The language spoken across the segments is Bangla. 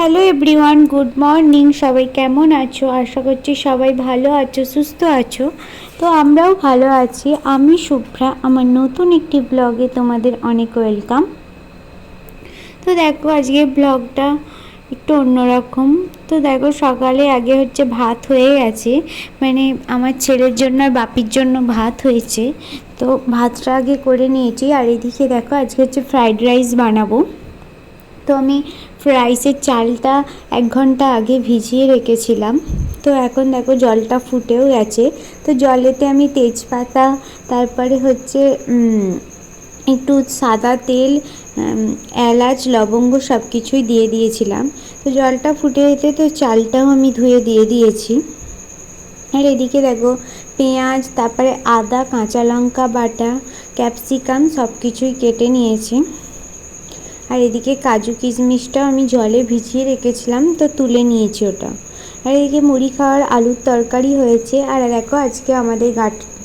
Hello everyone, good morning. সবাই কেমন আছো? আশা করছি সবাই ভালো আছো, সুস্থ আছো। তো আমরাও ভালো আছি। আমি শুভ্রা, আমার নতুন একটি ব্লগে তোমাদের অনেক ওয়েলকাম। তো দেখো, আজকে ব্লগটা একটু অন্যরকম। তো দেখো, সকালে আগে হচ্ছে ভাত হয়ে গেছে। মানে আমার ছেলের জন্য আর বাপির জন্য ভাত হয়েছে। তো ভাতটা আগে করে নিয়েছি। আর এদিকে দেখো, আজকে হচ্ছে ফ্রাইড রাইস বানাবো। তো আমি রাইসের চালটা এক ঘণ্টা আগে ভিজিয়ে রেখেছিলাম। তো এখন দেখো জলটা ফুটেও গেছে। তো জলেতে আমি তেজপাতা, তারপরে হচ্ছে একটু সাদা তেল এলাচ, লবঙ্গ সব কিছুই দিয়ে দিয়েছিলাম। তো জলটা ফুটে যেতে তো চালটাও আমি ধুয়ে দিয়ে দিয়েছি। আর এদিকে দেখো পেঁয়াজ, তারপরে আদা, কাঁচা লঙ্কা বাটা, ক্যাপসিকাম সব কিছুই কেটে নিয়েছি। আর এদিকে কাজু কিশমিশটাও আমি জলে ভিজিয়ে রেখেছিলাম, তো তুলে নিয়েছি ওটা। আর এদিকে মুড়ি খাওয়ার আলুর তরকারি হয়েছে, আর দেখো আজকে আমাদের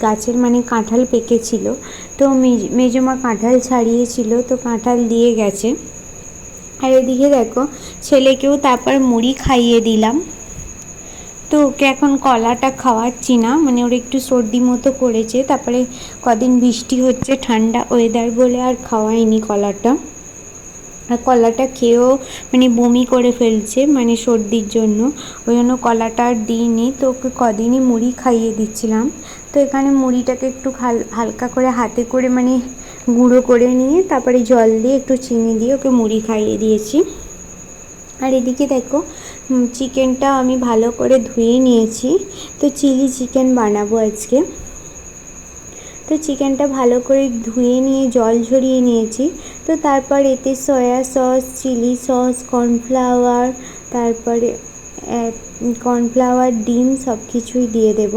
গাছের মানে কাঁঠাল পেকেছিল, তো মেজমা কাঁঠাল ছাড়িয়েছিল, তো কাঁঠাল দিয়ে গেছে। আর এদিকে দেখো ছেলেকেও তারপর মুড়ি খাইয়ে দিলাম। তো ওকে এখন কলাটা খাওয়াচ্ছি না মানে ওর একটু সর্দি মতো করেছে তারপরে কদিন বৃষ্টি হচ্ছে, ঠান্ডা ওয়েদার বলে আর খাওয়াইনি কলাটা। আর কলাটা খেয়েও মানে বমি করে ফেলছে মানে সর্দির জন্য। ওই জন্য কলাটা আর দিইনি, তো ওকে কদিনই মুড়ি খাইয়ে দিচ্ছিলাম। তো এখানে মুড়িটাকে একটু হালকা করে হাতে করে মানে গুঁড়ো করে নিয়ে তারপরে জল দিয়ে একটু চিনি দিয়ে ওকে মুড়ি খাইয়ে দিয়েছি। আর এদিকে দেখো চিকেনটা আমি ভালো করে ধুয়ে নিয়েছি। তো চিলি চিকেন বানাবো আজকে। তো চিকেনটা ভালো করে ধুয়ে নিয়ে জল ঝরিয়ে নিয়েছি। তো তারপর এতে soya sauce chilli sauce cornflour তারপরে কর্নফ্লাওয়ার ডিম সব কিছুই দিয়ে দেব।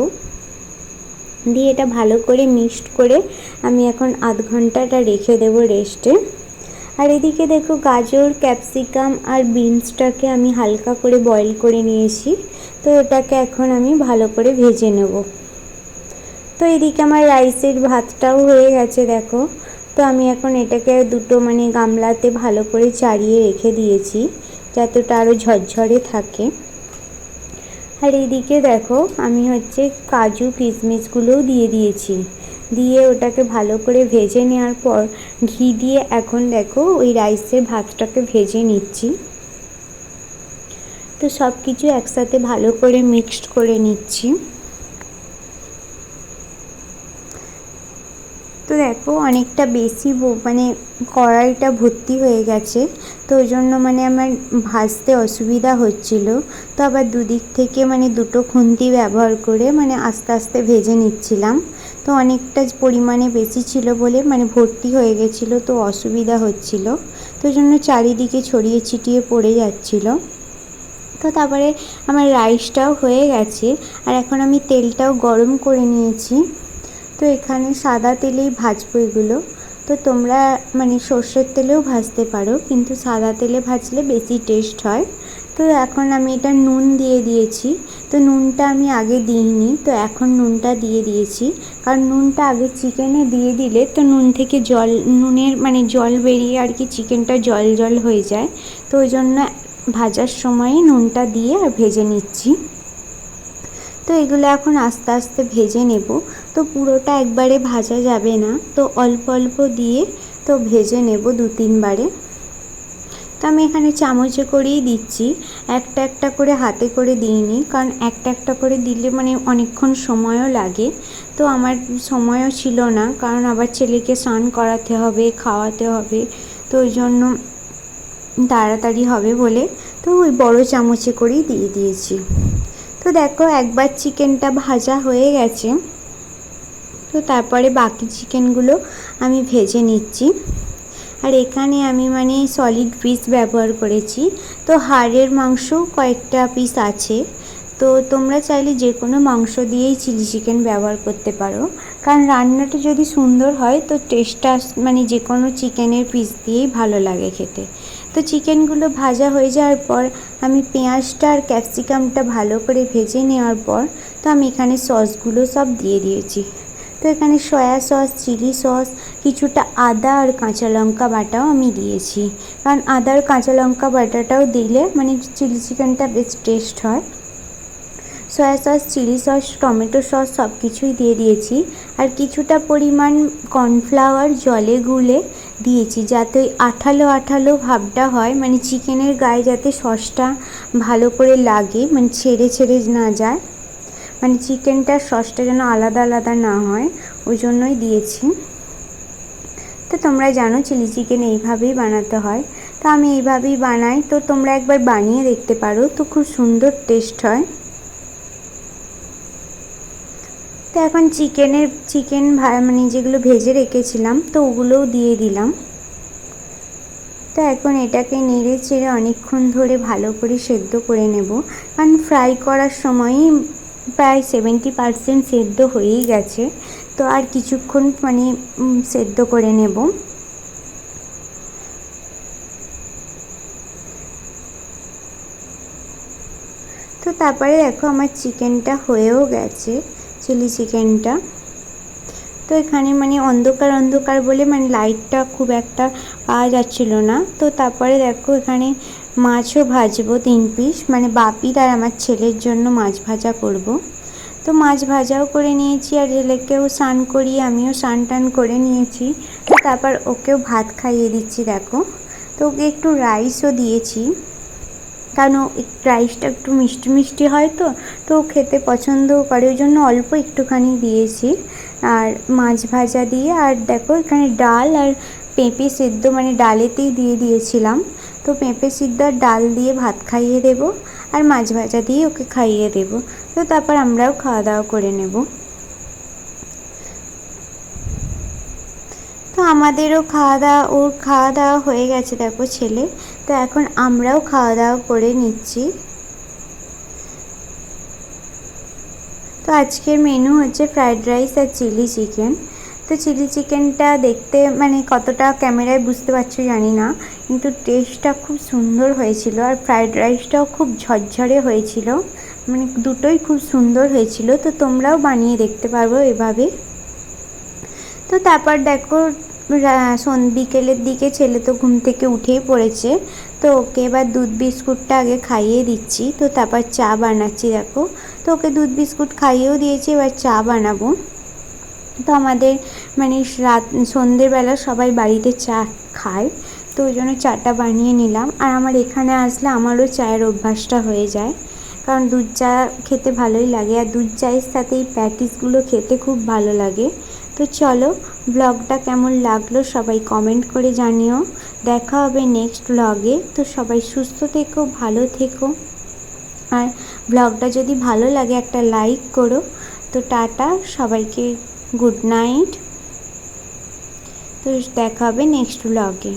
দিয়ে এটা ভালো করে মিক্সড করে আমি এখন আধ ঘন্টাটা রেখে দেব রেস্টে আর এদিকে দেখো গাজর ক্যাপসিকাম আর বিনসটাকে আমি হালকা করে বয়েল করে নিয়েছি। তো এটাকে এখন আমি ভালো করে ভেজে নেব। তো এদিকে আমার রাইসের ভাতটাও হয়ে গেছে দেখো। আমি এখন এটাকে দুটো মানে গামলাতে ভালো করে চাড়িয়ে রেখে দিয়েছি, যাতে ওটা আরও ঝরঝরে থাকে। আর এইদিকে দেখো, আমি হচ্ছে কাজু কিশমিশগুলোও দিয়ে দিয়েছি। দিয়ে ওটাকে ভালো করে ভেজে নেওয়ার পর, ঘি দিয়ে এখন দেখো ওই রাইসের ভাতটাকে ভেজে নিচ্ছি। তো সব কিছু একসাথে ভালো করে মিক্সড করে নিচ্ছি। তো দেখো অনেকটা বেশি মানে কড়াইটা ভর্তি হয়ে গেছে। তো ওই জন্য মানে আমার ভাজতে অসুবিধা হচ্ছিল। তো আবার দুদিক থেকে মানে দুটো খুন্তি ব্যবহার করে মানে আস্তে আস্তে ভেজে নিচ্ছিলাম। তো অনেকটা পরিমাণে বেশি ছিল বলে মানে ভর্তি হয়ে গেছিল, তো অসুবিধা হচ্ছিল। তো ওই জন্য চারিদিকে ছড়িয়ে ছিটিয়ে পড়ে যাচ্ছিল। তো তারপরে আমার রাইসটাও হয়ে গেছে। আর এখন আমি তেলটাও গরম করে নিয়েছি। তো এখানে সাদা তেলেই ভাজবো এগুলো। তো তোমরা মানে সর্ষের তেলেও ভাজতে পারো, কিন্তু সাদা তেলে ভাজলে বেশি টেস্ট হয়। তো এখন আমি এটা নুন দিয়ে দিয়েছি। তো নুনটা আমি আগে দিইনি, তো এখন নুনটা দিয়ে দিয়েছি। কারণ নুনটা আগে চিকেনে দিয়ে দিলে তো নুন থেকে জল, নুনের মানে জল বেরিয়ে আর কি চিকেনটা জল জল হয়ে যায়। তো ওই জন্য ভাজার সময়ে নুনটা দিয়ে আর ভেজে নিচ্ছি। তো এগুলো এখন আস্তে আস্তে ভেজে নেব। তো পুরোটা একবারে ভাজা যাবে না। তো অল্প অল্প দিয়ে তো ভেজে নেব দু তিনবারে তো আমি এখানে চামচে করেই দিচ্ছি। একটা একটা করে হাতে করে দিইনি। কারণ একটা একটা করে দিলে মানে অনেকক্ষণ সময়ও লাগে। তো আমার সময়ও ছিল না। কারণ আবার ছেলেকে স্নান করাতে হবে, খাওয়াতে হবে। তো ওই জন্য তাড়াতাড়ি হবে বলে তো ওই বড় চামচে করেই দিয়ে দিয়েছি। তো দেখো একবার চিকেনটা ভাজা হয়ে গেছে। তো তারপরে বাকি চিকেনগুলো আমি ভেজে নিচ্ছি। আর এখানে আমি মানে সলিড পিস ব্যবহার করেছি। তো হাড়ের মাংস কয়েকটা পিস আছে। তো তোমরা চাইলে যে কোনো মাংস দিয়েই চিলি চিকেন ব্যবহার করতে পারো। কারণ রান্নাটা যদি সুন্দর হয়, তো টেস্টটা মানে যে কোনো চিকেনের পিস দিয়েই ভালো লাগে খেতে। তো চিকেনগুলো ভাজা হয়ে যাওয়ার পর, আমি পেঁয়াজটা আর ক্যাপসিকামটা ভালো করে ভেজে নেওয়ার পর, তো আমি এখানে সসগুলো সব দিয়ে দিয়েছি। তো এখানে সয়া সস চিলি সস কিছুটা আদা আর কাঁচা লঙ্কা বাটাও আমি দিয়েছি। কারণ আদা আর কাঁচা লঙ্কা বাটাটাও দিলে মানে চিলি চিকেনটা বেশ টেস্ট হয়। Soya sauce, chilli sauce, tomato sauce সব কিছুই দিয়ে দিয়েছি। আর কিছুটা পরিমাণ কর্নফ্লাওয়ার জলে গুলে দিয়েছি যাতে আঠালো আঠালো ভাবটা হয়। মানে চিকেনের গায়ে যাতে সসটা ভালো করে লাগে মানে ছেড়ে ছেড়ে না যায়। মানে চিকেনটার সসটা যেন আলাদা আলাদা না হয়, ওই জন্যই দিয়েছি। তো তোমরা জানো চিলি চিকেন এইভাবেই বানাতে হয়। তো আমি এইভাবেই বানাই। তো তোমরা একবার বানিয়ে দেখতে পারো, তো খুব সুন্দর টেস্ট হয়। তো এখন চিকেনের, চিকেন মানে যেগুলো ভেজে রেখেছিলাম, তো ওগুলোও দিয়ে দিলাম। তো এখন এটাকে নেড়ে চেড়ে অনেকক্ষণ ধরে ভালো করে সেদ্ধ করে নেব। কারণ ফ্রাই করার সময়ই প্রায় সেভেন্টি পারসেন্ট সেদ্ধ হয়েই গেছে। তো আর কিছুক্ষণ মানে সেদ্ধ করে নেব। তো তারপরে দেখো আমার চিকেনটা হয়েও গেছে। চিলি চিকেনটা তো এখানে মানে অন্ধকার অন্ধকার বলে মানে লাইটটা খুব একটা পাওয়া যাচ্ছিল না। তো তারপরে দেখো এখানে মাছও ভাজবো তিন পিস মানে বাপির আর আমার ছেলের জন্য মাছ ভাজা করব। তো মাছ ভাজাও করে নিয়েছি আর ছেলেকেও স্নান করিয়ে আমিও স্নান টান করে নিয়েছি। তো তারপর ওকেও ভাত খাইয়ে দিচ্ছি, দেখো। তো ওকে একটু রাইসও দিয়েছি। কারণ রাইসটা একটু মিষ্টি মিষ্টি হয় তো তো খেতে পছন্দও করে, ওই জন্য অল্প একটুখানি দিয়েছি। আর মাছ ভাজা দিয়ে, আর দেখো এখানে ডাল আর পেঁপে সিদ্ধ মানে ডালেতেই দিয়ে দিয়েছিলাম। তো পেঁপে সিদ্ধ আর ডাল দিয়ে ভাত খাইয়ে দেব, আর মাছ ভাজা দিয়ে ওকে খাইয়ে দেব। তো তারপর আমরাও খাওয়া দাওয়া করে নেব। আমাদেরও খাওয়া দাওয়া ওর খাওয়া দাওয়া হয়ে গেছে দেখো ছেলে। তো এখন আমরাও খাওয়া দাওয়া করে নিচ্ছি। তো আজকের মেনু হচ্ছে ফ্রায়েড রাইস আর চিলি চিকেন তো চিলি চিকেনটা দেখতে মানে কতটা ক্যামেরায় বুঝতে পারছ জানি না, কিন্তু টেস্টটা খুব সুন্দর হয়েছিল আর ফ্রায়েড রাইসটাও খুব ঝরঝরে হয়েছিল। মানে দুটোই খুব সুন্দর হয়েছিল। তো তোমরাও বানিয়ে দেখতে পারব এভাবে। তো তারপর দেখো বিকেলের দিকে ছেলে তো ঘুম থেকে উঠেই পড়েছে। তো ওকে এবার দুধ বিস্কুটটা আগে খাইয়ে দিচ্ছি। তো তারপর চা বানাচ্ছি, দেখো। তো ওকে দুধ বিস্কুট খাইয়েও দিয়েছি, এবার চা বানাবো। তো আমাদের মানে রাত, সন্ধেবেলা সবাই বাড়িতে চা খায়। তো ওই জন্য চাটা বানিয়ে নিলাম। আর আমার এখানে আসলে আমারও চায়ের অভ্যাসটা হয়ে যায়। কারণ দুধ চা খেতে ভালোই লাগে। আর দুধ চায়ের সাথে এই প্যাটিসগুলো খেতে খুব ভালো লাগে। তো চলো ব্লগটা কেমন লাগল সবাই কমেন্ট করে জানিও। দেখা হবে নেক্সট ব্লগে তো সবাই সুস্থ থেকো, ভালো থেকো। আর ব্লগটা যদি ভালো লাগে একটা লাইক করো। তো টাটা, সবাইকে গুড নাইট তো দেখা হবে নেক্সট ব্লগে